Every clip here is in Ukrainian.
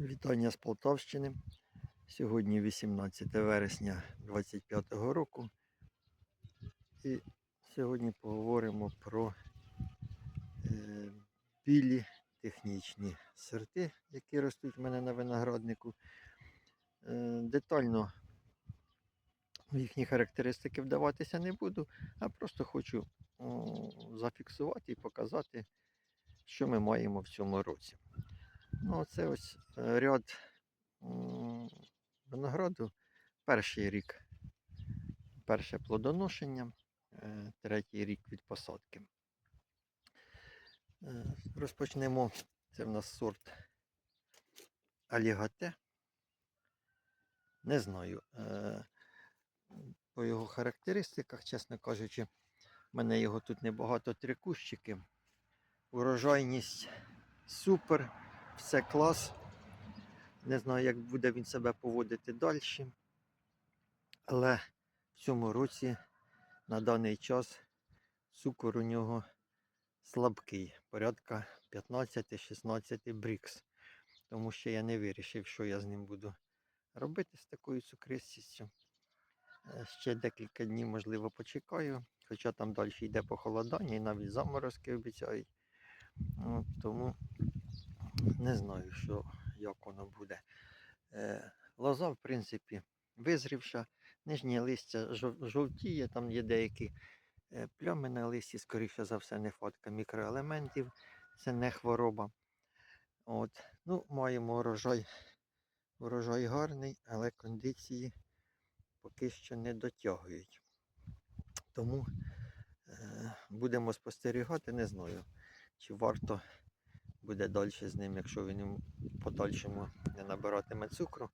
Вітання з Полтавщини. Сьогодні 18 вересня 2025 року. І сьогодні поговоримо про е, білі технічні сорти, які ростуть в мене на винограднику. Е, детально в їхні характеристики вдаватися не буду, а просто хочу о, зафіксувати і показати, що ми маємо в цьому році. Ну, це ось е, ряд винограду. Перший рік, перше плодоношення, е, третій рік від посадки. Е, Розпочнемо. Це в нас сорт Алігате. Не знаю. По його характеристиках, чесно кажучи, в мене його тут небагато три кущики. Урожайність супер все клас. Не знаю, як буде він себе поводити далі. Але в цьому році на даний час цукор у нього слабкий, порядка 15-16 брікс. Тому що я не вирішив, що я з ним буду робити з такою цукристістю. Е, Ще декілька днів, можливо, почекаю, хоча там далі йде похолодання і навіть заморозки обіцяють. Тому не знаю, що, як воно буде. Е, лоза, в принципі, визрівша, нижнє листя жовтіє, там є деякі е, плями на листі, скоріше за все, нехватка мікроелементів, це не хвороба. От. Ну, маємо урожай. Урожай гарний, але кондиції поки що не дотягують. Тому е, будемо спостерігати, не знаю, чи варто буде далі з ним, якщо він їм подальшому не набиратиме цукру,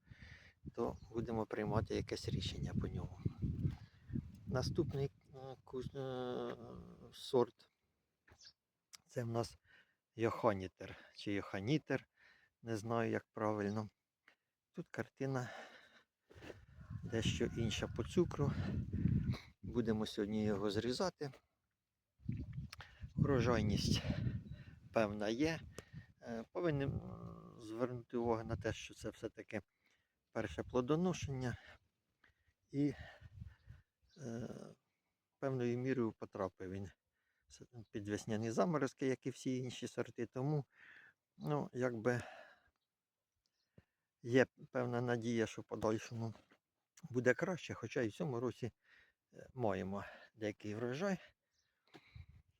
то будемо приймати якесь рішення по ньому. Наступний е, е, сорт це в нас Йоханітер чи Йоханітер, не знаю як правильно. Тут картина дещо інша по цукру. Будемо сьогодні його зрізати. Урожайність певна є. Е, Повинен звернути увагу на те, що це все-таки перше плодоношення і е, певною мірою потрапив він під весняні заморозки, як і всі інші сорти. Тому, ну, якби є певна надія, що в подальшому буде краще, хоча і в цьому році е, маємо деякий врожай.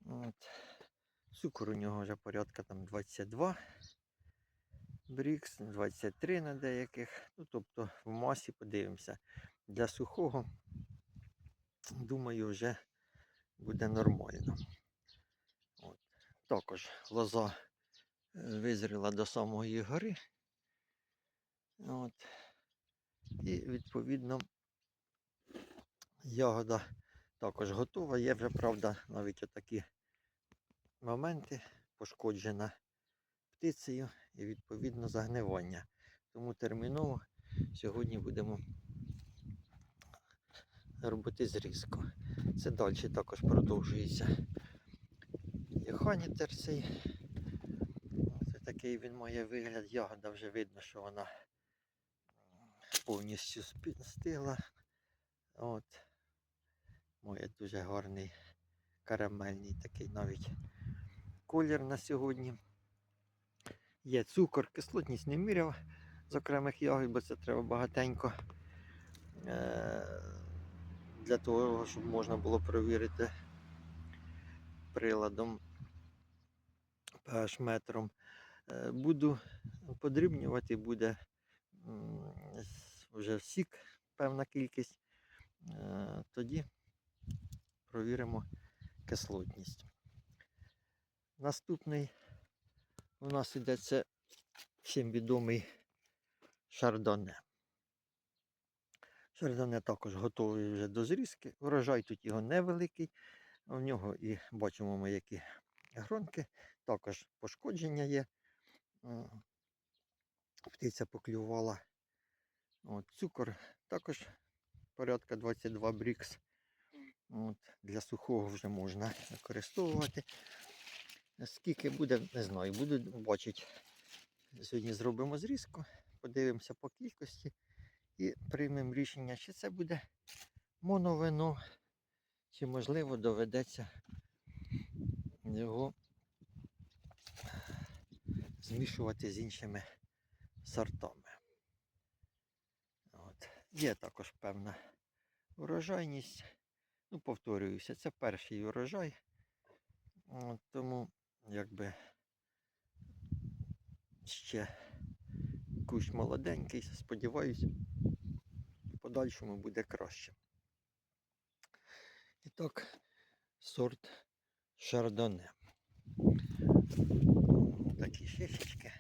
От. Цукор у нього вже порядка там 22 брікс, 23 на деяких. Ну, тобто в масі подивимося. Для сухого, думаю, вже буде нормально. От. Також лоза е, визріла до самої гори. От. І відповідно ягода також готова. Є вже, правда, навіть отакі моменти пошкоджена птицею і відповідно загнивання. Тому терміново сьогодні будемо робити зрізку. Це далі також продовжується. Йоханітер цей. Ось такий він має вигляд. Ягода вже видно, що вона повністю спі- стигла. От. Має дуже гарний карамельний такий навіть колір на сьогодні. Є цукор, кислотність не міряв з окремих ягод, бо це треба багатенько е, для того, щоб можна було провірити приладом pH метром. Е, Буду подрібнювати, буде вже сік, певна кількість. Е, Тоді провіримо кислотність. Наступний у нас іде це всім відомий шардоне. Шардоне також готовий вже до зрізки. Врожай тут його невеликий. У нього і бачимо ми які гронки. Також пошкодження є. Птиця поклювала. От, цукор також порядка 22 брікс. От, для сухого вже можна використовувати. Скільки буде, не знаю, буду бачити Сьогодні зробимо зрізку, подивимося по кількості і приймемо рішення, чи це буде моновино, чи можливо доведеться його змішувати з іншими сортами. От. Є також певна урожайність. Ну, повторююся, це перший урожай. Тому якби ще кущ молоденький, сподіваюсь, в подальшому буде краще. І так, сорт шардоне. Такі шишечки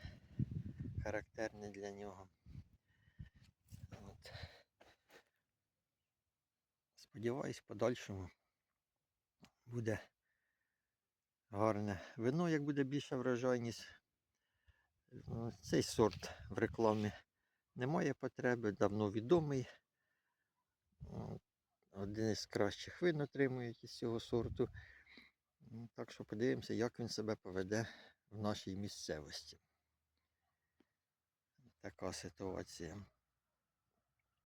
характерні для нього. Сподіваюсь, в подальшому буде гарне вино, як буде більша врожайність. Ну, Цей сорт в рекламі немає потреби, давно відомий. Один із кращих вин отримують із цього сорту. Ну, Так що подивимося, як він себе поведе в нашій місцевості. Така ситуація.